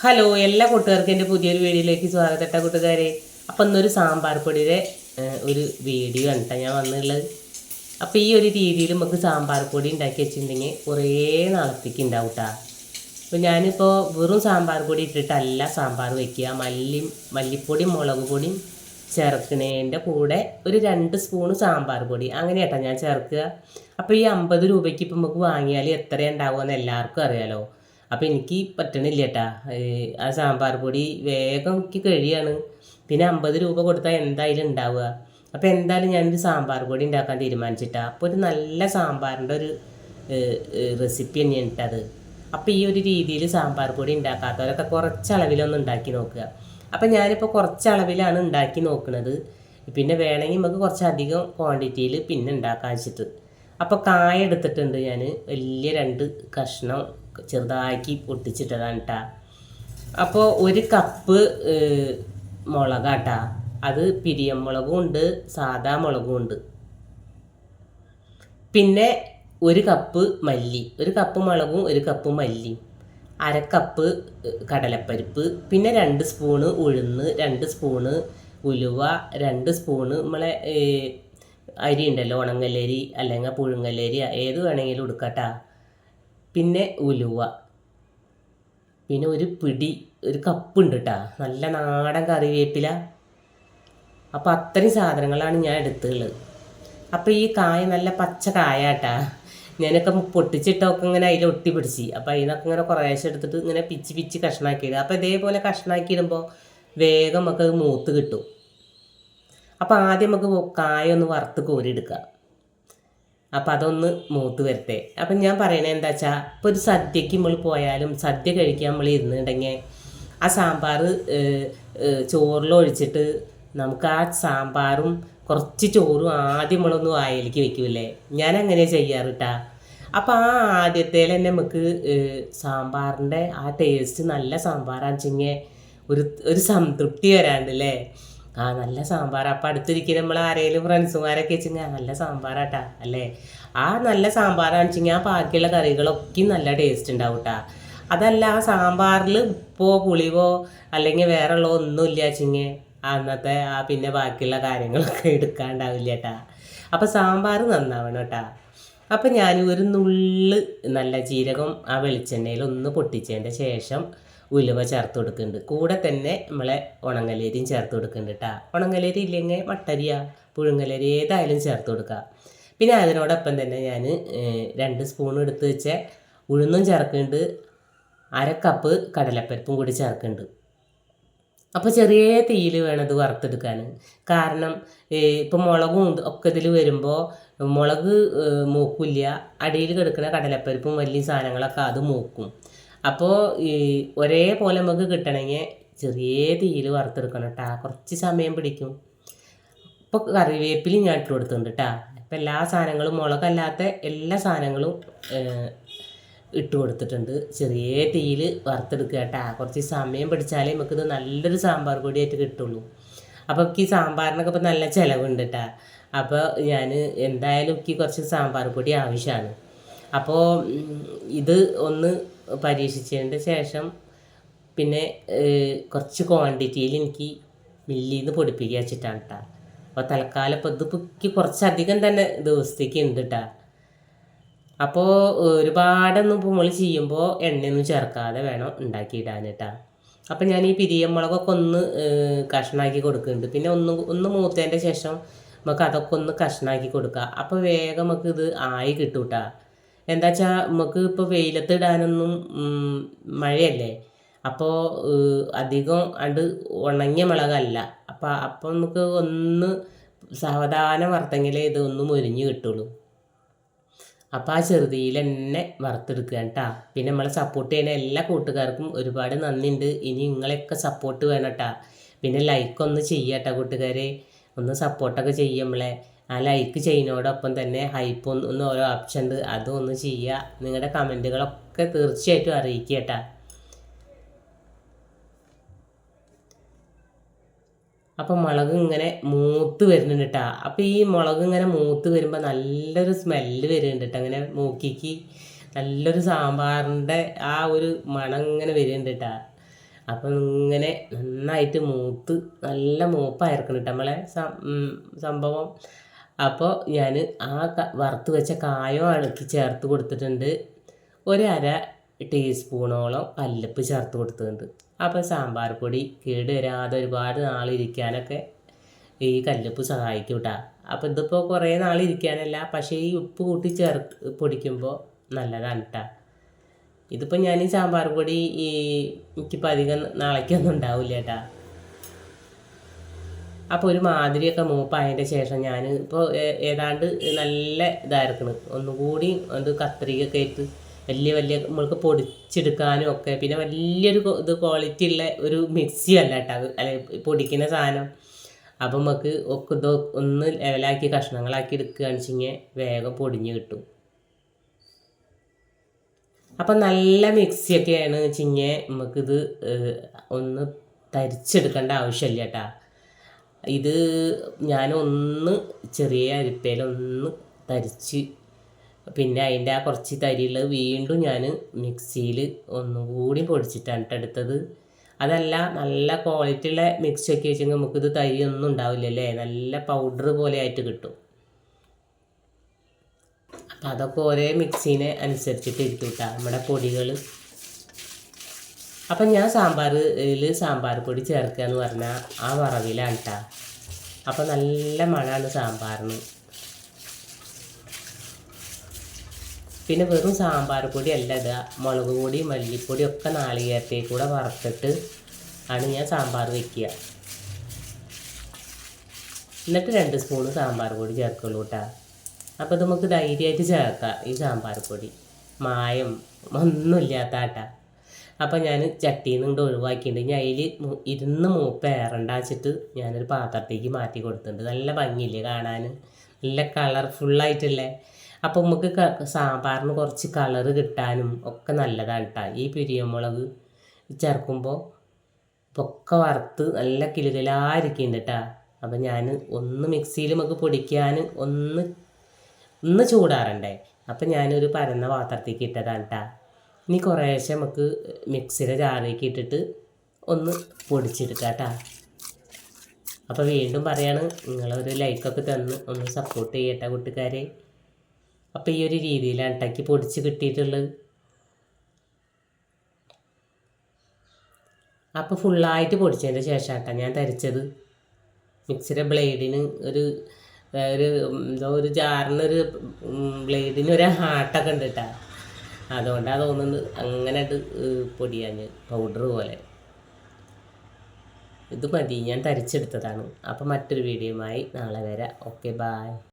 Hello എല്ലാ കൂട്ടുകാർക്കും എന്റെ പുതിയൊരു വീഡിയോയിലേക്ക് സ്വാഗതം കൂട്ടുകാരെ. അപ്പം ഇന്നൊരു സാമ്പാർ പൊടിയുടെ ഒരു വീഡിയോ ആണ് ട്ടോ ഞാൻ വന്നുള്ളത് അപ്പോൾ ഈ ഒരു രീതിയിൽ നമുക്ക് സാമ്പാർ പൊടി ഉണ്ടാക്കി വെച്ചിട്ടുണ്ടെങ്കിൽ കുറേ നാളത്തേക്ക് ഉണ്ടാവും കേട്ടോ അപ്പോൾ ഞാനിപ്പോൾ വെറും സാമ്പാർ പൊടി ഇട്ടിട്ടല്ല സാമ്പാർ വയ്ക്കുക മല്ലി മല്ലിപ്പൊടിയും മുളക് പൊടിയും ചേർക്കണേന്റെ കൂടെ ഒരു രണ്ട് സ്പൂണ് സാമ്പാർ പൊടി. അങ്ങനെയാട്ടോ ഞാൻ ചേർക്കുക. അപ്പോൾ ഈ അമ്പത് രൂപയ്ക്ക് ഇപ്പം നമുക്ക് വാങ്ങിയാൽ എത്ര ഉണ്ടാവുമെന്ന് എല്ലാവർക്കും അറിയാലോ. അപ്പോൾ എനിക്ക് പറ്റണില്ല ഏട്ടാ ആ സാമ്പാർ പൊടി വേഗം എനിക്ക് കഴിയാണ്. പിന്നെ അമ്പത് രൂപ കൊടുത്താൽ എന്തായാലും ഉണ്ടാവുക അപ്പോൾ എന്തായാലും ഞാനൊരു സാമ്പാർ പൊടി ഉണ്ടാക്കാൻ തീരുമാനിച്ചിട്ടാ. അപ്പോൾ ഒരു നല്ല സാമ്പാറിന്റെ ഒരു റെസിപ്പി തന്നെയാണ് ഇട്ടത് അപ്പോൾ ഈ ഒരു രീതിയിൽ സാമ്പാർ പൊടി ഉണ്ടാക്കാത്തവരൊക്കെ കുറച്ച് അളവിലൊന്ന് ഉണ്ടാക്കി നോക്കുക. അപ്പോൾ ഞാനിപ്പോൾ കുറച്ച് അളവിലാണ് ഉണ്ടാക്കി നോക്കുന്നത് പിന്നെ വേണമെങ്കിൽ നമുക്ക് കുറച്ചധികം ക്വാണ്ടിറ്റിയിൽ പിന്നെ ഉണ്ടാക്കാൻ വെച്ചിട്ട്. അപ്പോൾ കായ എടുത്തിട്ടുണ്ട് ഞാൻ വലിയ രണ്ട് കഷ്ണം ചെറുതാക്കി പൊട്ടിച്ചിട്ടതാണ് കേട്ടാ അപ്പോൾ ഒരു കപ്പ് മുളക മുളകാട്ടാ. അത് പിരിയമുളകും ഉണ്ട് സാദാ മുളകും ഉണ്ട് പിന്നെ ഒരു കപ്പ് മല്ലി. ഒരു കപ്പ് മുളകും ഒരു കപ്പ് മല്ലി. അരക്കപ്പ് കടലപ്പരിപ്പ്. പിന്നെ രണ്ട് സ്പൂണ് ഉഴുന്ന് രണ്ട് സ്പൂണ് ഉലുവ രണ്ട് സ്പൂണ് നമ്മളെ അരി ഉണ്ടല്ലോ ഉണങ്ങല്ലരി അല്ലെങ്കിൽ പുഴുങ്ങല്ലരി ഏത് വേണമെങ്കിലും എടുക്കട്ടാ പിന്നെ ഉലുവ. പിന്നെ ഒരു പിടി ഒരു കപ്പ് ഉണ്ട് കേട്ടാ നല്ല നാടൻ കറിവേപ്പില. അപ്പോൾ അത്രയും സാധനങ്ങളാണ് ഞാൻ എടുത്തുള്ളത്. അപ്പോൾ ഈ കായ നല്ല പച്ച കായ കേട്ടാ ഞാനൊക്കെ പൊട്ടിച്ചിട്ടൊക്കെ ഇങ്ങനെ അതിൽ ഒട്ടി പിടിച്ച് അപ്പോൾ അതിനൊക്കെ ഇങ്ങനെ കുറേശ്ശെ എടുത്തിട്ട് ഇങ്ങനെ പിച്ച് പിച്ച് കഷ്ണാക്കിയിടുക അപ്പോൾ ഇതേപോലെ കഷ്ണാക്കി ഇടുമ്പോൾ വേഗം നമുക്ക് മൂത്ത് കിട്ടും. അപ്പോൾ ആദ്യം നമുക്ക് കായ ഒന്ന് വറുത്ത് കോരിയെടുക്കുക അപ്പം അതൊന്ന് മൂത്ത് വരട്ടെ. അപ്പം ഞാൻ പറയണത് എന്താ വെച്ചാൽ ഇപ്പോൾ ഒരു സദ്യക്ക് നമ്മൾ പോയാലും സദ്യ കഴിക്കാൻ നമ്മൾ ഇരുന്നുണ്ടെങ്കിൽ ആ സാമ്പാർ ചോറിലൊഴിച്ചിട്ട് നമുക്ക് ആ സാമ്പാറും കുറച്ച് ചോറും ആദ്യം നമ്മളൊന്ന് വായിലേക്ക് വെക്കൂലേ ഞാൻ അങ്ങനെ ചെയ്യാറ് കേട്ടാ അപ്പം ആ ആദ്യത്തേൽ തന്നെ നമുക്ക് സാമ്പാറിന്റെ ആ ടേസ്റ്റ് നല്ല സാമ്പാറാണെന്ന് വെച്ചെങ്കിൽ ഒരു ഒരു സംതൃപ്തി വരാണ്ടല്ലേ ആ നല്ല സാമ്പാർ അപ്പം അടുത്തിരിക്കുന്ന നമ്മൾ ആരെങ്കിലും ഫ്രണ്ട്സുമാരൊക്കെ വെച്ചെങ്കിൽ നല്ല സാമ്പാറാട്ടാ അല്ലേ? ആ നല്ല സാമ്പാറാണെന്ന് വെച്ചെങ്കിൽ ആ ബാക്കിയുള്ള കറികളൊക്കെ നല്ല ടേസ്റ്റ് ഉണ്ടാവും കേട്ടാ അതല്ല ആ സാമ്പാറിൽ ഉപ്പോ പുളിവോ അല്ലെങ്കിൽ വേറെ ഉള്ള ഒന്നും ഇല്ല വെച്ചെങ്കിൽ അന്നത്തെ ആ പിന്നെ ബാക്കിയുള്ള കാര്യങ്ങളൊക്കെ എടുക്കാണ്ടാവില്ല കേട്ടാ അപ്പം സാമ്പാർ നന്നാവണം കേട്ടാ അപ്പം ഞാൻ ഒരു നുള്ള് നല്ല ജീരകം ആ വെളിച്ചെണ്ണയിൽ ഒന്ന് പൊട്ടിച്ചതിന്റെ ശേഷം ഉലുവ ചേർത്ത് കൊടുക്കുന്നുണ്ട്. കൂടെ തന്നെ നമ്മളെ ഉണങ്ങലേരിയും ചേർത്ത് കൊടുക്കുന്നുണ്ട് കേട്ടോ ഉണങ്ങലേരി ഇല്ലെങ്കിൽ മട്ടരിയ പുഴുങ്ങലേരി ഏതായാലും ചേർത്ത് കൊടുക്കുക പിന്നെ അതിനോടൊപ്പം തന്നെ ഞാൻ രണ്ട് സ്പൂൺ എടുത്ത് വെച്ച ഉഴുന്നും ചേർക്കുന്നുണ്ട്. അര കപ്പ് കടലപ്പരിപ്പും കൂടി ചേർക്കുന്നുണ്ട്. അപ്പോൾ ചെറിയ തീയിൽ വേണം ഇത് വറുത്തെടുക്കാൻ കാരണം ഇപ്പം മുളകും ഒക്കെ ഇതിൽ വരുമ്പോൾ മുളക് മൂക്കില്ല. അടിയിൽ കിടക്കുന്ന കടലപ്പരിപ്പും വലിയ സാധനങ്ങളൊക്കെ അത് മൂക്കും. അപ്പോൾ ഈ ഒരേപോലെ നമുക്ക് കിട്ടണമെങ്കിൽ ചെറിയ തീയിൽ വറുത്തെടുക്കണം കേട്ടോ കുറച്ച് സമയം പിടിക്കും. ഇപ്പോൾ കറിവേപ്പിലും ഞാൻ ഇട്ട് കൊടുത്തിട്ടുണ്ട് കേട്ടോ ഇപ്പം എല്ലാ സാധനങ്ങളും മുളകല്ലാത്ത എല്ലാ സാധനങ്ങളും ഇട്ട് കൊടുത്തിട്ടുണ്ട്. ചെറിയ തീയിൽ വറുത്തെടുക്കുക കേട്ടോ കുറച്ച് സമയം പിടിച്ചാലേ നമുക്കിത് നല്ലൊരു സാമ്പാർ പൊടിയായിട്ട് കിട്ടുള്ളൂ. അപ്പോൾ എനിക്ക് ഈ സാമ്പാറിനൊക്കെ ഇപ്പോൾ നല്ല ചിലവുണ്ട് കേട്ടാ അപ്പോൾ ഞാൻ എന്തായാലും എനിക്ക് കുറച്ച് സാമ്പാർ പൊടി ആവശ്യമാണ് അപ്പോൾ ഇത് ഒന്ന് പരീക്ഷിച്ചതിന്റെ ശേഷം പിന്നെ കുറച്ച് ക്വാണ്ടിറ്റിയിൽ എനിക്ക് മില്ലിൽ നിന്ന് പൊടിപ്പിക്കുക വെച്ചിട്ടാണ് കേട്ടോ അപ്പോൾ തൽക്കാലം ഇപ്പോൾ ഇത് പുക്കി കുറച്ചധികം തന്നെ ദിവസത്തേക്ക് ഉണ്ട് കേട്ടോ അപ്പോൾ ഒരുപാടൊന്നും നമ്മൾ ചെയ്യുമ്പോൾ എണ്ണയൊന്നും ചേർക്കാതെ വേണം ഉണ്ടാക്കിയിടാൻ കേട്ടോ അപ്പം ഞാൻ ഈ പിരിയമ്മളകൊക്കെ ഒന്ന് കഷ്ണാക്കി കൊടുക്കുന്നുണ്ട്. പിന്നെ ഒന്ന് ഒന്ന് മൂത്തതിന്റെ ശേഷം നമുക്ക് അതൊക്കെ ഒന്ന് കഷ്ണാക്കി കൊടുക്കുക അപ്പോൾ വേഗം നമുക്ക് ഇത് ആയി കിട്ടും കേട്ടോ എന്താ വെച്ചാൽ നമുക്ക് ഇപ്പോൾ വെയിലത്ത് ഇടാനൊന്നും ഉം, മഴയല്ലേ? അപ്പോൾ അധികം അത് ഉണങ്ങിയ മുളകല്ല. അപ്പം അപ്പം നമുക്ക് ഒന്ന് സാവധാനം വറുത്തെങ്കിലേ ഇതൊന്ന് മുരിഞ്ഞ് കിട്ടുള്ളൂ. അപ്പം ആ ചെറുതിയിൽ തന്നെ വറുത്തെടുക്കുക കേട്ടാ. പിന്നെ നമ്മളെ സപ്പോർട്ട് ചെയ്യുന്ന എല്ലാ കൂട്ടുകാർക്കും ഒരുപാട് നന്ദിയുണ്ട് ഇനി നിങ്ങളെയൊക്കെ സപ്പോർട്ട് വേണം കേട്ടാ. പിന്നെ ലൈക്ക് ഒന്ന് ചെയ്യാട്ടോ കൂട്ടുകാരെ. ഒന്ന് സപ്പോർട്ടൊക്കെ ചെയ്യും നമ്മളെ. ആ ലൈക്ക് ചെയ്യുന്നതോടൊപ്പം തന്നെ ഹൈപ്പ് ഒന്ന് ഓരോ ഓപ്ഷൻ ഉണ്ട്. അതും ഒന്ന് ചെയ്യുക. നിങ്ങളുടെ കമന്റുകളൊക്കെ തീർച്ചയായിട്ടും അറിയിക്കുക കേട്ടാ. അപ്പം മുളക് ഇങ്ങനെ മൂത്ത് വരുന്നുണ്ട് കേട്ടോ. അപ്പം ഈ മുളക് ഇങ്ങനെ മൂത്ത് വരുമ്പോൾ നല്ലൊരു സ്മെല്ല് വരുന്നുണ്ട് കേട്ടോ. അങ്ങനെ മൂക്കിക്ക് നല്ലൊരു സാമ്പാറിന്റെ ആ ഒരു മണം ഇങ്ങനെ വരുന്നുണ്ട് കേട്ടോ. അപ്പം ഇങ്ങനെ നന്നായിട്ട് മൂത്ത് നല്ല മൂപ്പായിരിക്കണം കേട്ടോ. നമ്മളെ സംഭവം അപ്പോൾ ഞാൻ ആ വറുത്ത് വെച്ച കായം ഇളക്കി ചേർത്ത് കൊടുത്തിട്ടുണ്ട്. ഒരര ടീസ്പൂണോളം കല്ലുപ്പ് ചേർത്ത് കൊടുത്തിട്ടുണ്ട്. അപ്പോൾ സാമ്പാർ പൊടി കേട് വരാതെ ഒരുപാട് നാളിരിക്കാനൊക്കെ ഈ കല്ലുപ്പ് സഹായിക്കും കേട്ടോ അപ്പോൾ ഇതിപ്പോൾ കുറേ നാളിരിക്കാനല്ല പക്ഷേ ഈ ഉപ്പ് കൂട്ടി ചേർത്ത് പൊടിക്കുമ്പോൾ നല്ലതാണ് കേട്ടോ ഇതിപ്പോൾ ഞാൻ ഈ സാമ്പാർ പൊടി ഈ എനിക്കിപ്പോൾ അധികം നാളേക്കൊന്നും ഉണ്ടാവില്ല കേട്ടാ അപ്പോൾ ഒരു മാതിരിയൊക്കെ മൂപ്പായതിന്റെ ശേഷം ഞാൻ ഇപ്പോൾ ഏതാണ്ട് നല്ല ഇതായിരിക്കണ്. ഒന്നുകൂടി അത് കത്രികയൊക്കെ ആയിട്ട് വലിയ വലിയ നമ്മൾക്ക് പൊടിച്ചെടുക്കാനും ഒക്കെ പിന്നെ വലിയൊരു ഇത് ക്വാളിറ്റി ഉള്ള ഒരു മിക്സി അല്ല കേട്ടോ അല്ലെ പൊടിക്കുന്ന സാധനം. അപ്പം നമുക്ക് ഒക്കെ ഇത് ഒന്ന് ലെവലാക്കി കഷ്ണങ്ങളാക്കി എടുക്കുകയാണെന്ന് വെച്ചെങ്കിൽ വേഗം പൊടിഞ്ഞ് കിട്ടും. അപ്പം നല്ല മിക്സിയൊക്കെയാണ് കഴിഞ്ഞാൽ നമുക്കിത് ഒന്ന് തരിച്ചെടുക്കേണ്ട ആവശ്യമില്ല കേട്ടാ ഇത് ഞാൻ ഒന്ന് ചെറിയ അരിപ്പയിലൊന്ന് തരിച്ച് പിന്നെ അതിന്റെ ആ കുറച്ച് തരിയുള്ളത് വീണ്ടും ഞാൻ മിക്സിയിൽ ഒന്നുകൂടി പൊടിച്ചിട്ടാണ് കേട്ടോ എടുത്തത്. അതല്ല നല്ല ക്വാളിറ്റി ഉള്ള മിക്സി ഒക്കെ വെച്ചെങ്കിൽ നമുക്കിത് തരി ഒന്നും ഉണ്ടാവില്ലല്ലേ? നല്ല പൗഡർ പോലെ ആയിട്ട് കിട്ടും. അപ്പം അതൊക്കെ ഒരേ മിക്സീനെ അനുസരിച്ചിട്ട് ഇരിക്കും കേട്ടോ നമ്മുടെ പൊടികൾ അപ്പം ഞാൻ സാമ്പാറിൽ സാമ്പാർ പൊടി ചേർക്കുക എന്ന് പറഞ്ഞാൽ ആ വറവിലാണ് കേട്ടോ അപ്പം നല്ല മണമാണ് സാമ്പാറിന്. പിന്നെ വെറും സാമ്പാർ പൊടി അല്ല ഇടുക മുളക് പൊടി മല്ലിപ്പൊടി ഒക്കെ നാളികേരത്തേക്ക് കൂടെ വറുത്തിട്ട് ആണ് ഞാൻ സാമ്പാർ വെക്കുക. എന്നിട്ട് രണ്ട് സ്പൂണ് സാമ്പാർ പൊടി ചേർക്കുള്ളൂ കേട്ടോ അപ്പോൾ നമുക്ക് ധൈര്യമായിട്ട് ചേർക്കാം ഈ സാമ്പാർ പൊടി. മായം ഒന്നുമില്ലാത്ത ആട്ടാ അപ്പോൾ ഞാൻ ചട്ടിയിൽ നിന്ന് ഒഴിവാക്കിയിട്ടുണ്ട്. ഇനി അതിൽ ഇരുന്ന് മൂപ്പ് ഏറണ്ടാച്ചിട്ട് ഞാനൊരു പാത്രത്തേക്ക് മാറ്റി കൊടുത്തിട്ടുണ്ട്. നല്ല ഭംഗിയില്ലേ കാണാൻ നല്ല കളർഫുള്ളായിട്ടല്ലേ അപ്പോൾ നമുക്ക് സാമ്പാറിന് കുറച്ച് കളർ കിട്ടാനും ഒക്കെ നല്ലതാണ് കേട്ടോ ഈ പിരിയമുളക് ചേർക്കുമ്പോൾ പൊക്ക വറുത്ത് നല്ല കിലുകിലായിരിക്കുന്നുണ്ട് കേട്ടോ അപ്പം ഞാൻ ഒന്ന് മിക്സിയിൽ നമുക്ക് പൊടിക്കാൻ ഒന്ന് ഒന്ന് ചൂടാറണ്ടേ? അപ്പം ഞാനൊരു പരന്ന പാത്രത്തേക്ക് ഇട്ടതാണ് കേട്ടോ ഇനി കുറേശ്ശെ നമുക്ക് മിക്സിയുടെ ജാറിലേക്ക് ഇട്ടിട്ട് ഒന്ന് പൊടിച്ചെടുക്കാം കേട്ടോ. അപ്പോൾ വീണ്ടും പറയാണ് നിങ്ങളൊരു ലൈക്കൊക്കെ തന്ന് ഒന്ന് സപ്പോർട്ട് ചെയ്യട്ടെ കൂട്ടുകാരെ. അപ്പോൾ ഈ ഒരു രീതിയിലാണ് ഉണ്ടാക്കി പൊടിച്ച് കിട്ടിയിട്ടുള്ളത്. അപ്പോൾ ഫുള്ളായിട്ട് പൊടിച്ചതിന്റെ ശേഷം കേട്ടോ ഞാൻ തരിച്ചത് മിക്സിയുടെ ബ്ലേഡിന് ഒരു ഒരു എന്തോ ഒരു ജാറിനൊരു ബ്ലേഡിന് ഒരു ഹാട്ടൊക്കെ ഉണ്ട് കേട്ടോ. അതുകൊണ്ടാണ് തോന്നുന്നത് അങ്ങനെ പൊടിയാഞ്ഞ് പൗഡർ പോലെ. ഇത് മതി ഞാൻ തരിച്ചെടുത്തതാണ്. അപ്പോൾ മറ്റൊരു വീഡിയോയുമായി നാളെ വരാം. Okay bye